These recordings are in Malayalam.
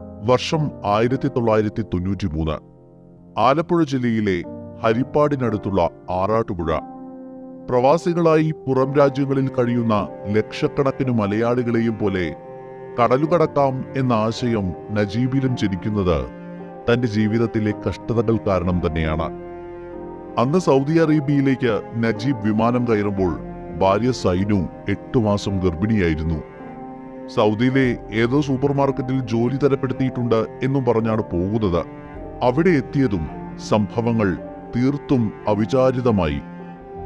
വർഷം ആയിരത്തി തൊള്ളായിരത്തി തൊണ്ണൂറ്റി മൂന്ന് ആലപ്പുഴ ജില്ലയിലെ ഹരിപ്പാടിനടുത്തുള്ള ആറാട്ടുപുഴ. പ്രവാസികളായി പുറം രാജ്യങ്ങളിൽ കഴിയുന്ന ലക്ഷക്കണക്കിന് മലയാളികളെയും പോലെ കടലുകടക്കാം എന്ന ആശയം നജീബിലും ജനിക്കുന്നത് തന്റെ ജീവിതത്തിലെ കഷ്ടതകൾ കാരണം തന്നെയാണ്. അന്ന് സൗദി അറേബ്യയിലേക്ക് നജീബ് വിമാനം കയറുമ്പോൾ ഭാര്യ സൈനു എട്ടു മാസം ഗർഭിണിയായിരുന്നു. സൗദിയിലെ ഏതോ സൂപ്പർ മാർക്കറ്റിൽ ജോലി തരപ്പെടുത്തിയിട്ടുണ്ട് എന്നും പറഞ്ഞാണ് പോകുന്നത്. അവിടെ എത്തിയതും സംഭവങ്ങൾ തീർത്തും അവിചാരിതമായി.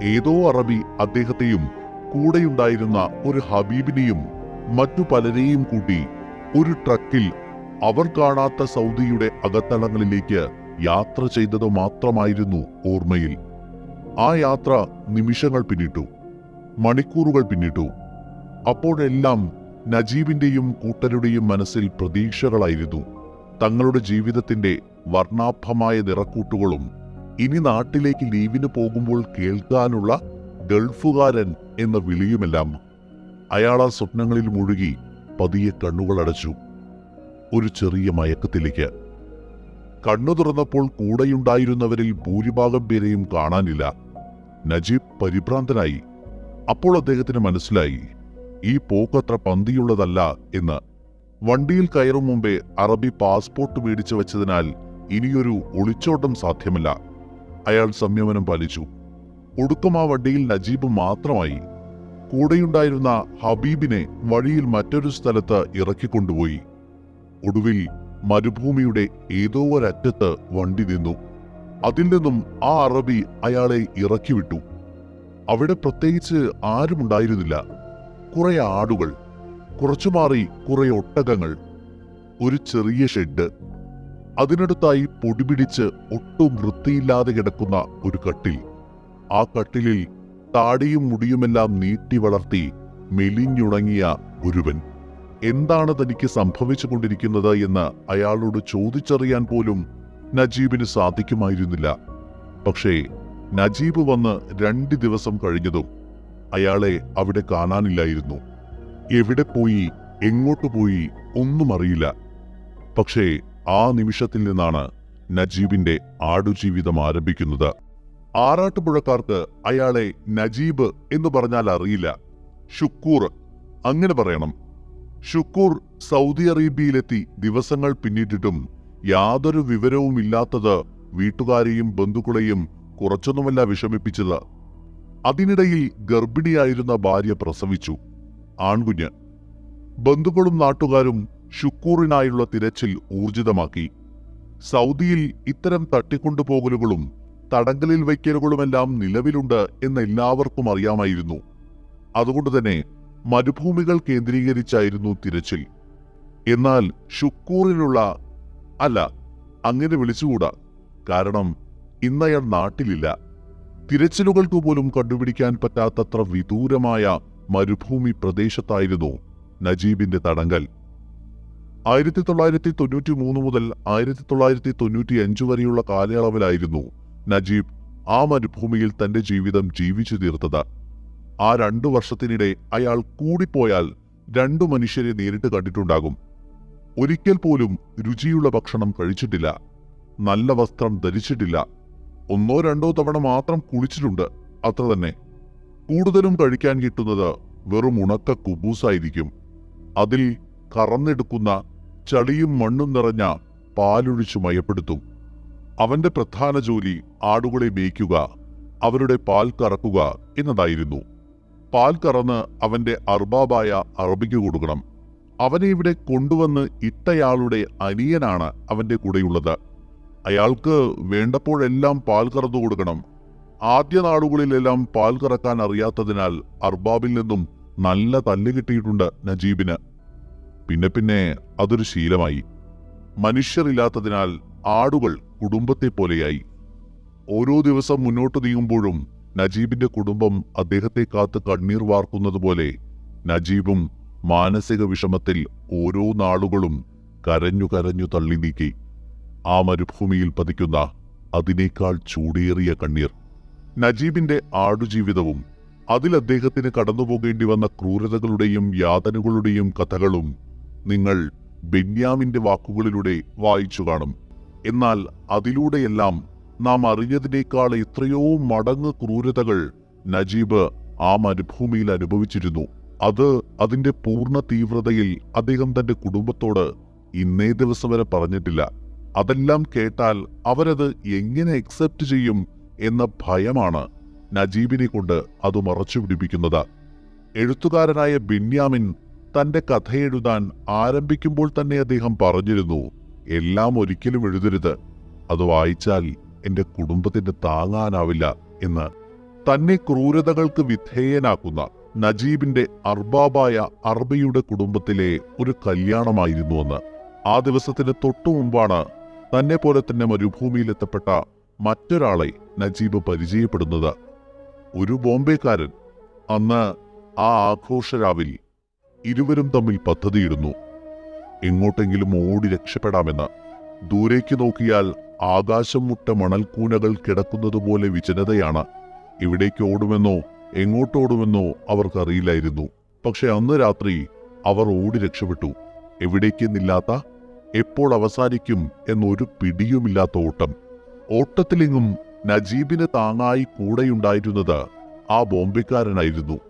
ഏതോ അറബി അദ്ദേഹത്തെയും കൂടെയുണ്ടായിരുന്ന ഒരു ഹബീബിനെയും മറ്റു പലരെയും കൂട്ടി ഒരു ട്രക്കിൽ അവർ കാണാത്ത സൗദിയുടെ അകത്തളങ്ങളിലേക്ക് യാത്ര ചെയ്തത് മാത്രമായിരുന്നു ഓർമ്മയിൽ. ആ യാത്ര നിമിഷങ്ങൾ പിന്നിട്ടു. മണിക്കൂറുകൾ പിന്നിട്ടു. അപ്പോഴെല്ലാം നജീബിന്റെയും കൂട്ടരുടെയും മനസ്സിൽ പ്രതീക്ഷകളായിരുന്നു. തങ്ങളുടെ ജീവിതത്തിന്റെ വർണാഭമായ നിറക്കൂട്ടുകളും ഇനി നാട്ടിലേക്ക് ലീവിന് പോകുമ്പോൾ കേൾക്കാനുള്ള ഗൾഫുകാരൻ എന്ന വിളിയുമെല്ലാം അയാൾ ആ സ്വപ്നങ്ങളിൽ മുഴുകി പതിയെ കണ്ണുകളടച്ചു ഒരു ചെറിയ മയക്കത്തിലേക്ക്. കണ്ണു തുറന്നപ്പോൾ കൂടെയുണ്ടായിരുന്നവരിൽ ഭൂരിഭാഗം പേരെയും കാണാനില്ല. നജീബ് പരിഭ്രാന്തനായി. അപ്പോൾ അദ്ദേഹത്തിന് മനസ്സിലായി. ഈ പോക്കത്ര പന്തിയുള്ളതല്ല എന്ന്. വണ്ടിയിൽ കയറും മുമ്പേ അറബി പാസ്പോർട്ട് മേടിച്ചു വെച്ചതിനാൽ ഇനിയൊരു ഒളിച്ചോട്ടം സാധ്യമല്ല. അയാൾ സംയമനം പാലിച്ചു. ഒടുക്കം ആ വണ്ടിയിൽ നജീബ് മാത്രമായി. കൂടെയുണ്ടായിരുന്ന ഹബീബിനെ വഴിയിൽ മറ്റൊരു സ്ഥലത്ത് ഇറക്കിക്കൊണ്ടുപോയി. ഒടുവിൽ മരുഭൂമിയുടെ ഏതോ ഒരറ്റത്ത് വണ്ടി നിന്നു. അതിൽ നിന്നും ആ അറബി അയാളെ ഇറക്കിവിട്ടു. അവിടെ പ്രത്യേകിച്ച് ആരുമുണ്ടായിരുന്നില്ല. കുറെ ആടുകൾ കുറച്ചു മാറി കുറെ ഒട്ടകങ്ങൾ ഒരു ചെറിയ ഷെഡ്. അതിനടുത്തായി പൊടിപിടിച്ച് ഒട്ടും വൃത്തിയില്ലാതെ കിടക്കുന്ന ഒരു കട്ടിൽ. ആ കട്ടിലിൽ താടിയും മുടിയുമെല്ലാം നീട്ടി വളർത്തി മെലിഞ്ഞുണങ്ങിയ ഒരുവൻ. എന്താണ് തനിക്ക് സംഭവിച്ചു കൊണ്ടിരിക്കുന്നത് എന്ന് അയാളോട് ചോദിച്ചറിയാൻ പോലും നജീബിന് സാധിക്കുമായിരുന്നില്ല. പക്ഷേ നജീബ് വന്ന് രണ്ട് ദിവസം കഴിഞ്ഞതും അയാളെ അവിടെ കാണാനില്ലായിരുന്നു. എവിടെ പോയി എങ്ങോട്ട് പോയി ഒന്നും അറിയില്ല. പക്ഷേ ആ നിമിഷത്തിൽ നിന്നാണ് നജീബിന്റെ ആടുജീവിതം ആരംഭിക്കുന്നത്. ആറാട്ടുപുഴക്കാർക്ക് അയാളെ നജീബ് എന്ന് പറഞ്ഞാൽ അറിയില്ല. ഷുക്കൂർ അങ്ങനെ പറയണം. ഷുക്കൂർ സൗദി അറേബ്യയിലെത്തി ദിവസങ്ങൾ പിന്നിട്ടിട്ടും യാതൊരു വിവരവുമില്ലാത്തത് വീട്ടുകാരെയും ബന്ധുക്കളെയും കുറച്ചൊന്നുമല്ല വിഷമിപ്പിച്ചത്. അതിനിടയിൽ ഗർഭിണിയായിരുന്ന ഭാര്യ പ്രസവിച്ചു. ആൺകുഞ്ഞ്. ബന്ധുക്കളും നാട്ടുകാരും ഷുക്കൂറിനായുള്ള തിരച്ചിൽ ഊർജിതമാക്കി. സൗദിയിൽ ഇത്തരം തട്ടിക്കൊണ്ടുപോകലുകളും തടങ്കലിൽ വയ്ക്കലുകളുമെല്ലാം നിലവിലുണ്ട് എന്ന് എല്ലാവർക്കും അറിയാമായിരുന്നു. അതുകൊണ്ടുതന്നെ മരുഭൂമികൾ കേന്ദ്രീകരിച്ചായിരുന്നു തിരച്ചിൽ. എന്നാൽ ഷുക്കൂറിനുള്ള അല്ല അങ്ങനെ വിളിച്ചുകൂടാ. കാരണം ഇന്നയാൾ നാട്ടിലില്ല. തിരച്ചിലുകൾക്ക് പോലും കണ്ടുപിടിക്കാൻ പറ്റാത്തത്ര വിദൂരമായ മരുഭൂമി പ്രദേശത്തായിരുന്നു നജീബിന്റെ തടങ്കൽ. ആയിരത്തി തൊള്ളായിരത്തി തൊണ്ണൂറ്റി മൂന്ന് മുതൽ ആയിരത്തി തൊള്ളായിരത്തി തൊണ്ണൂറ്റി അഞ്ച് വരെയുള്ള കാലയളവിലായിരുന്നു നജീബ് ആ മരുഭൂമിയിൽ തന്റെ ജീവിതം ജീവിച്ചു തീർത്തത്. ആ രണ്ടു വർഷത്തിനിടെ അയാൾ കൂടിപ്പോയാൽ രണ്ടു മനുഷ്യരെ നേരിട്ട് കണ്ടിട്ടുണ്ടാകും. ഒരിക്കൽ പോലും രുചിയുള്ള ഭക്ഷണം കഴിച്ചിട്ടില്ല. നല്ല വസ്ത്രം ധരിച്ചിട്ടില്ല. ഒന്നോ രണ്ടോ തവണ മാത്രം കുളിച്ചിട്ടുണ്ട് അത്ര തന്നെ. കൂടുതലും കഴിക്കാൻ കിട്ടുന്നത് വെറും ഉണക്ക കുബൂസായിരിക്കും. അതിൽ കറന്നെടുക്കുന്ന ചളിയും മണ്ണും നിറഞ്ഞ പാലൊഴിച്ചു മയപ്പെടുത്തും. അവന്റെ പ്രധാന ജോലി ആടുകളെ മേയ്ക്കുക അവരുടെ പാൽ കറക്കുക എന്നതായിരുന്നു. പാൽ കറന്ന് അവന്റെ അർബാബായ അറബിക്ക് കൊടുക്കണം. അവനെ ഇവിടെ കൊണ്ടുവന്ന് ഇട്ടയാളുടെ അനിയനാണ് അവന്റെ കൂടെയുള്ളത്. അയാൾക്ക് വേണ്ടപ്പോഴെല്ലാം പാൽ കറന്നു കൊടുക്കണം. ആദ്യ നാടുകളിലെല്ലാം പാൽ കറക്കാൻ അറിയാത്തതിനാൽ അർബാബിൽ നിന്നും നല്ല തല്ല് കിട്ടിയിട്ടുണ്ട് നജീബിന്. പിന്നെ പിന്നെ അതൊരു ശീലമായി. മനുഷ്യരില്ലാത്തതിനാൽ ആടുകൾ കുടുംബത്തെ പോലെയായി ഓരോ ദിവസം മുന്നോട്ട് നീങ്ങുമ്പോഴും നജീബിന്റെ കുടുംബം അദ്ദേഹത്തെ കാത്ത് കണ്ണീർ വാർക്കുന്നതുപോലെ നജീബും മാനസിക വിഷമത്തിൽ ഓരോ നാളുകളും കരഞ്ഞു കരഞ്ഞു തള്ളി നീക്കി. ആ മരുഭൂമിയിൽ പതിക്കുന്ന അതിനേക്കാൾ ചൂടേറിയ കണ്ണീർ. നജീബിന്റെ ആടുജീവിതവും അതിൽ അദ്ദേഹത്തിന് കടന്നുപോകേണ്ടി വന്ന ക്രൂരതകളുടെയും യാതനകളുടെയും കഥകളും നിങ്ങൾ ബെന്യാമിന്റെ വാക്കുകളിലൂടെ വായിച്ചു കാണും. എന്നാൽ അതിലൂടെയെല്ലാം നാം അറിഞ്ഞതിനേക്കാൾ എത്രയോ മടങ്ങ് ക്രൂരതകൾ നജീബ് ആ മരുഭൂമിയിൽ അനുഭവിച്ചിരുന്നു. അത് അതിന്റെ പൂർണ തീവ്രതയിൽ അദ്ദേഹം തന്റെ കുടുംബത്തോട് ഇന്നേ ദിവസം വരെ പറഞ്ഞിട്ടില്ല. അതെല്ലാം കേട്ടാൽ അവരത് എങ്ങനെ അക്സെപ്റ്റ് ചെയ്യും എന്ന ഭയമാണ് നജീബിനെ കൊണ്ട് അത് മറച്ചു പിടിപ്പിക്കുന്നത്. എഴുത്തുകാരനായ ബിന്യാമിൻ തന്റെ കഥയെഴുതാൻ ആരംഭിക്കുമ്പോൾ തന്നെ അദ്ദേഹം പറഞ്ഞിരുന്നു എല്ലാം ഒരിക്കലും എഴുതരുത്. അത് വായിച്ചാൽ എന്റെ കുടുംബത്തിന് താങ്ങാനാവില്ല എന്ന്. തന്നെ ക്രൂരതകൾക്ക് വിധേയനാക്കുന്ന നജീബിന്റെ അർബാബായ അർബിയുടെ കുടുംബത്തിലെ ഒരു കല്യാണമായിരുന്നുവെന്ന് ആ ദിവസത്തിന് തൊട്ടു മുമ്പാണ് തന്നെ പോലെ തന്നെ മരുഭൂമിയിലെത്തപ്പെട്ട മറ്റൊരാളെ നജീബ് പരിചയപ്പെടുന്നത്. ഒരു ബോംബെക്കാരൻ അന്ന് ആ ആഘോഷരാവിൽ ഇരുവരും തമ്മിൽ പദ്ധതിയിടുന്നു. എങ്ങോട്ടെങ്കിലും ഓടി രക്ഷപ്പെടാമെന്ന്. ദൂരേക്ക് നോക്കിയാൽ ആകാശം മുട്ട മണൽക്കൂനകൾ കിടക്കുന്നതുപോലെ വിജനതയാണ്. ഇവിടേക്ക് ഓടുമെന്നോ എങ്ങോട്ടോടുമെന്നോ അവർക്കറിയില്ലായിരുന്നു. പക്ഷെ അന്ന് രാത്രി അവർ ഓടി രക്ഷപ്പെട്ടു. എവിടേക്കെന്നില്ലാത്ത എപ്പോൾ അവസാനിക്കും എന്നൊരു പിടിയുമില്ലാത്ത ഓട്ടം. ഓട്ടത്തിലെങ്ങും നജീബിന് താങ്ങായി കൂടെയുണ്ടായിരുന്നത് ആ ബോംബിക്കാരനായിരുന്നു.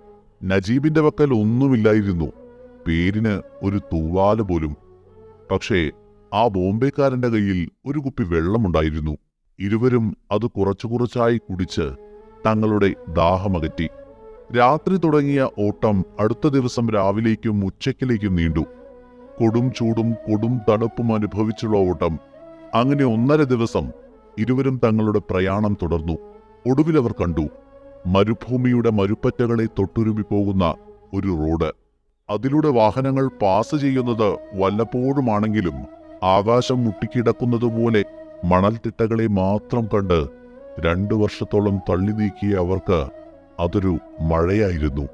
നജീബിന്റെ പക്കൽ ഒന്നുമില്ലായിരുന്നു. പേരിന് ഒരു തൂവാല പോലും. പക്ഷേ ആ ബോംബെക്കാരന്റെ കയ്യിൽ ഒരു കുപ്പി വെള്ളമുണ്ടായിരുന്നു. ഇരുവരും അത് കുറച്ചു കുറച്ചായി കുടിച്ച് തങ്ങളുടെ ദാഹമകറ്റി. രാത്രി തുടങ്ങിയ ഓട്ടം അടുത്ത ദിവസം രാവിലേക്കും ഉച്ചയ്ക്കിലേക്കും നീണ്ടു. കൊടും ചൂടും കൊടും തണുപ്പും അനുഭവിച്ചുള്ള ഓട്ടം. അങ്ങനെ ഒന്നര ദിവസം ഇരുവരും തങ്ങളുടെ പ്രയാണം തുടർന്നു. ഒടുവിൽ അവർ കണ്ടു മരുഭൂമിയുടെ മരുപ്പറ്റകളെ തൊട്ടുരുമി പോകുന്ന ഒരു റോഡ്. അതിലൂടെ വാഹനങ്ങൾ പാസ് ചെയ്യുന്നത് വല്ലപ്പോഴുമാണെങ്കിലും ആകാശം മുട്ടിക്കിടക്കുന്നതുപോലെ മണൽത്തിട്ടകളെ മാത്രം കണ്ട് രണ്ടു വർഷത്തോളം തള്ളി നീക്കിയ അവർക്ക് അതൊരു മഴയായിരുന്നു.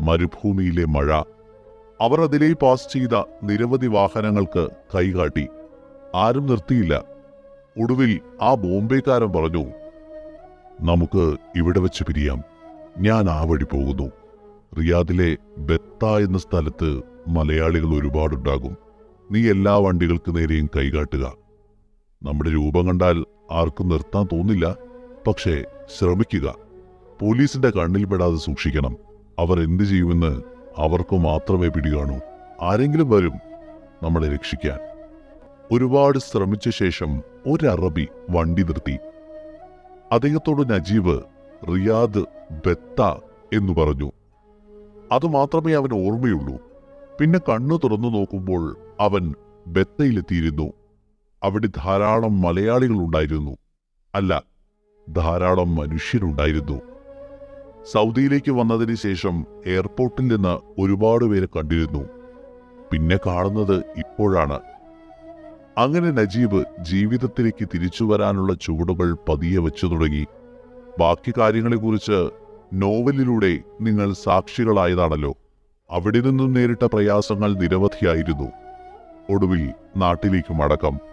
മരുഭൂമിയിലെ മഴ. അവർ അതിലെ പാസ് ചെയ്ത നിരവധി വാഹനങ്ങൾക്ക് കൈകാട്ടി. ആരും നിർത്തിയില്ല. ഒടുവിൽ ആ ബോംബെക്കാരൻ പറഞ്ഞു നമുക്ക് ഇവിടെ വെച്ച് പിരിയാം. ഞാൻ ആ വഴി പോകുന്നു. റിയാദിലെ ബെത്ത എന്ന സ്ഥലത്ത് മലയാളികൾ ഒരുപാടുണ്ടാകും. നീ എല്ലാ വണ്ടികൾക്ക് നേരെയും കൈകാട്ടുക. നമ്മുടെ രൂപം കണ്ടാൽ ആർക്കും നിർത്താൻ തോന്നില്ല. പക്ഷേ ശ്രമിക്കുക. പോലീസിന്റെ കണ്ണിൽപ്പെടാതെ സൂക്ഷിക്കണം. അവർ എന്തു ചെയ്യുമെന്ന് അവർക്ക് മാത്രമേ പിടികാണൂ. ആരെങ്കിലും വരും നമ്മളെ രക്ഷിക്കാൻ. ഒരുപാട് ശ്രമിച്ച ശേഷം ഒരു അറബി വണ്ടി നിർത്തി. അദ്ദേഹത്തോട് നജീബ് റിയാദ് ബെത്ത എന്നു പറഞ്ഞു. അത് മാത്രമേ അവൻ ഓർമ്മയുള്ളൂ. പിന്നെ കണ്ണു തുറന്നു നോക്കുമ്പോൾ അവൻ ബെത്തയിലെത്തിയിരുന്നു. അവിടെ ധാരാളം മലയാളികൾ ഉണ്ടായിരുന്നു അല്ല ധാരാളം മനുഷ്യരുണ്ടായിരുന്നു. സൗദിയിലേക്ക് വന്നതിന് ശേഷം എയർപോർട്ടിൽ നിന്ന് ഒരുപാട് പേരെ കണ്ടിരുന്നു. പിന്നെ കാണുന്നത് ഇപ്പോഴാണ്. അങ്ങനെ നജീബ് ജീവിതത്തിലേക്ക് തിരിച്ചു വരാനുള്ള ചുവടുകൾ പതിയെ വെച്ചു തുടങ്ങി. ബാക്കി കാര്യങ്ങളെക്കുറിച്ച് നോവലിലൂടെ നിങ്ങൾ സാക്ഷികളായതാണല്ലോ. അവിടെ നിന്നും നേരിട്ട പ്രയാസങ്ങൾ നിരവധിയായിരുന്നു. ഒടുവിൽ നാട്ടിലേക്ക് മടക്കം.